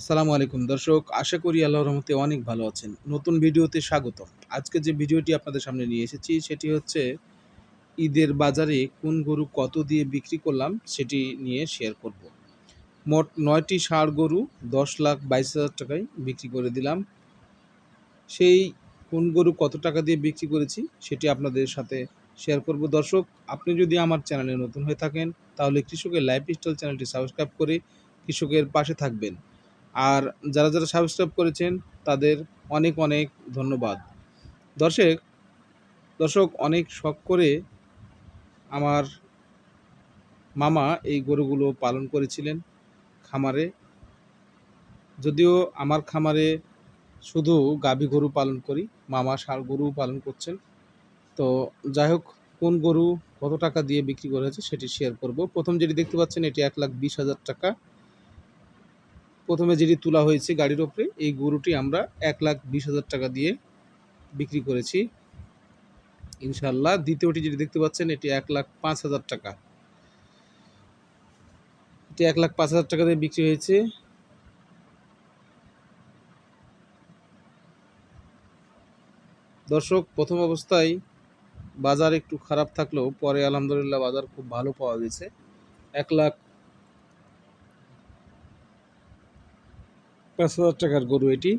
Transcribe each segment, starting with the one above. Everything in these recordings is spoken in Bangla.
আসসালামু আলাইকুম। দর্শক, আশা করি আল্লাহ রহমতে অনেক ভালো আছেন। নতুন ভিডিওতে স্বাগত আজকে যে ভিডিওটি আপনাদের সামনে নিয়ে এসেছি, সেটি হচ্ছে ঈদের বাজারে কোন গরু কত দিয়ে বিক্রি করলাম, সেটি নিয়ে শেয়ার করব। মোট নয়টি ষাঁড় গরু দশ লাখ বাইশ হাজার টাকায় বিক্রি করে দিলাম। সেই কোন গরু কত টাকা দিয়ে বিক্রি করেছি, সেটি আপনাদের সাথে শেয়ার করব। দর্শক, আপনি যদি আমার চ্যানেলে নতুন হয়ে থাকেন, তাহলে কৃষকের লাইফ স্টাইল চ্যানেলটি সাবস্ক্রাইব করে কৃষকের পাশে থাকবেন। আর যারা যারা সাবস্ক্রাইব করেছেন, তাদের অনেক অনেক ধন্যবাদ। দর্শক দর্শক অনেক শখ করে আমার মামা এই গরুগুলো পালন করেছিলেন খামারে। যদিও আমার খামারে শুধু গাভী গরু পালন করি, মামা ষাঁড় গরু পালন করছেন। তো যাই হোক, কোন গরু কত টাকা দিয়ে বিক্রি করা হয়েছে সেটি শেয়ার করব। প্রথম যেটি দেখতে পাচ্ছেন, এটি এক লাখ বিশ হাজার টাকা। প্রথমে যেটি তোলা হয়েছে গাড়ির ওপরে, এই গরুটি আমরা এক লাখ বিশ হাজার টাকা দিয়ে বিক্রি করেছি। ইনশাল্লাহ দ্বিতীয়টি যেটি দেখতে পাচ্ছেন, এটি এক লাখ পাঁচ হাজার টাকা। এটি এক লাখ পাঁচ হাজার টাকা দিয়ে বিক্রি হয়েছে। দর্শক, প্রথম অবস্থায় বাজার একটু খারাপ থাকলেও পরে আলহামদুলিল্লাহ বাজার খুব ভালো পাওয়া গেছে। এক লাখ পাঁচ হাজার টাকার গরু এটি।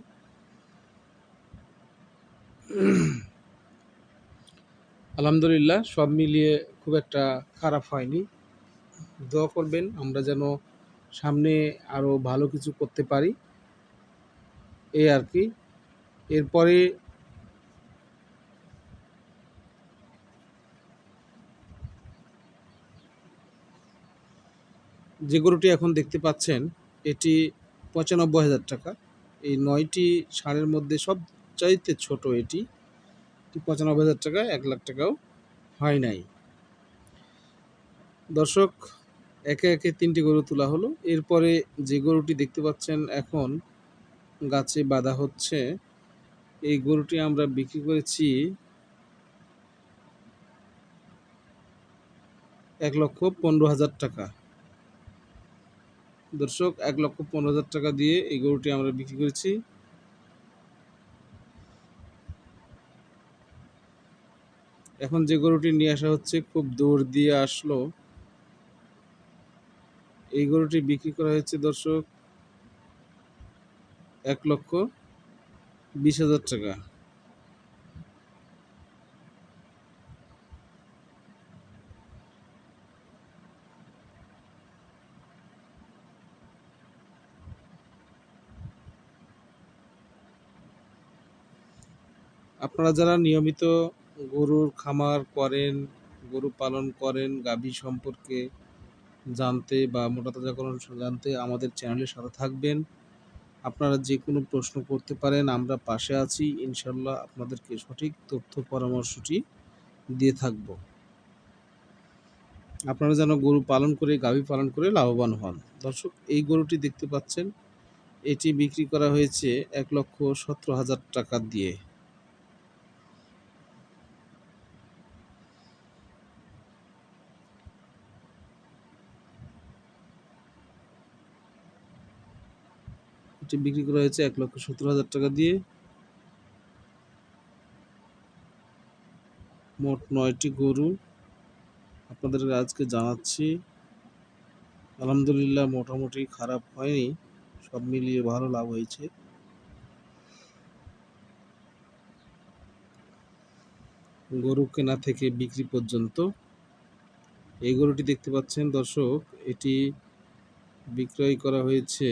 আলহামদুলিল্লাহ, সব মিলিয়ে খুব একটা খারাপ হয়নি। দোয়া করবেন, আমরা যেন সামনে আরও ভালো কিছু করতে পারি। এই আর কি। এরপরে যে গরুটি এখন দেখতে পাচ্ছেন, এটি পঁচানব্বই হাজার টাকা। এই নয়টি ষাঁড়ের মধ্যে সবচাইতে ছোট এটি পঁচানব্বই হাজার টাকা, এক লাখ টাকাও হয় নাই। দর্শক, একে একে তিনটি গরু তোলা হলো। এরপরে যে গরুটি দেখতে পাচ্ছেন এখন, গাছে বাঁধা হচ্ছে। এই গরুটি আমরা বিক্রি করেছি এক লক্ষ পনেরো হাজার টাকা। দর্শক, এক লক্ষ পনেরো হাজার টাকা দিয়ে এই গরুটি আমরা বিক্রি করেছি। এখন যে গরুটি নিয়ে আসা হচ্ছে, খুব দৌড় দিয়ে আসলো। এই গরুটি বিক্রি করা হয়েছে দর্শক, এক লক্ষ বিশ হাজার টাকা। আপনারা যারা নিয়মিত গরুর খামার করেন, গরু পালন করেন, গাভী সম্পর্কে জানতে বা মোটা জানতে আমাদের চ্যানেলের সাথে থাকবেন। আপনারা যে কোনো প্রশ্ন করতে পারেন, আমরা পাশে আছি। ইনশাল্লাহ আপনাদেরকে সঠিক তথ্য পরামর্শটি দিয়ে থাকব। আপনারা যেন গরু পালন করে, গাভী পালন করে লাভবান হন। দর্শক, এই গরুটি দেখতে পাচ্ছেন, এটি বিক্রি করা হয়েছে এক লক্ষ সতেরো হাজার টাকা দিয়ে। এটি বিক্রি করা হয়েছে এক লক্ষ সত্তর হাজার টাকা দিয়ে। মোট নয়টি গরু আপনাদের আজকে জানাচ্ছি। আলহামদুলিল্লাহ মোটামুটি খারাপ হয়নি, সব মিলিয়ে ভালো লাভ হয়েছে। গরু কেনা থেকে বিক্রি পর্যন্ত। এই গরুটি দেখতে পাচ্ছেন দর্শক, এটি বিক্রয় করা হয়েছে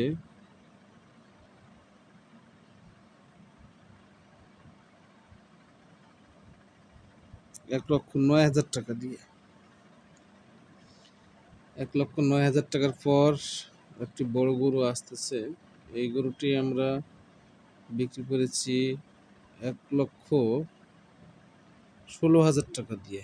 এক লক্ষ নয় হাজার টাকা দিয়ে। এক লক্ষ নয় হাজার টাকার পর একটি বড় গরু আসতেছে। এই গরুটি আমরা বিক্রি করেছি এক লক্ষ ষোলো হাজার টাকা দিয়ে।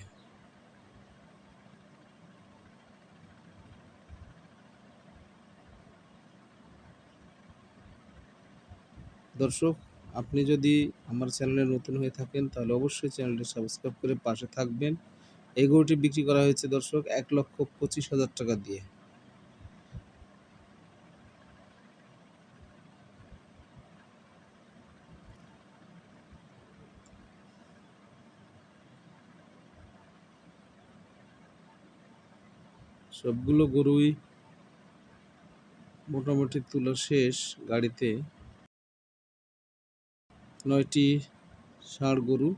দর্শক আপনি যদি আমার চ্যানেলে নতুন হয়ে থাকেন, তাহলে অবশ্যই চ্যানেলটি সাবস্ক্রাইব করে পাশে থাকবেন। এই গরুটি বিক্রি করা হয়েছে দর্শক এক লক্ষ পঁচিশ হাজার টাকা দিয়ে। সবগুলো গরুই মোটামুটি তুলা শেষ গাড়িতে নয়টি ষাঁড় গরু।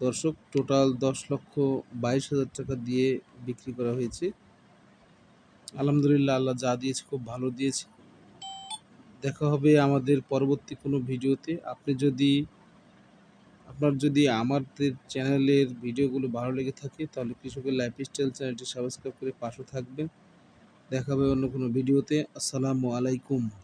দর্শক, টোটাল দশ লক্ষ বাইশ হাজার টাকা দিয়ে বিক্রি করা হয়েছে। আলহামদুলিল্লাহ, আল্লাহ যা দিয়েছে খুব ভালো দিয়েছে। দেখা হবে আমাদের পরবর্তী কোনো ভিডিওতে। আপনি যদি, আপনার যদি আমাদের চ্যানেলের ভিডিওগুলো ভালো লেগে থাকে, তাহলে কৃষকের লাইফস্টাইল চ্যানেলটি সাবস্ক্রাইব করে পাশে থাকবেন। দেখা হবে অন্য কোনো ভিডিওতে। আসসালামু আলাইকুম।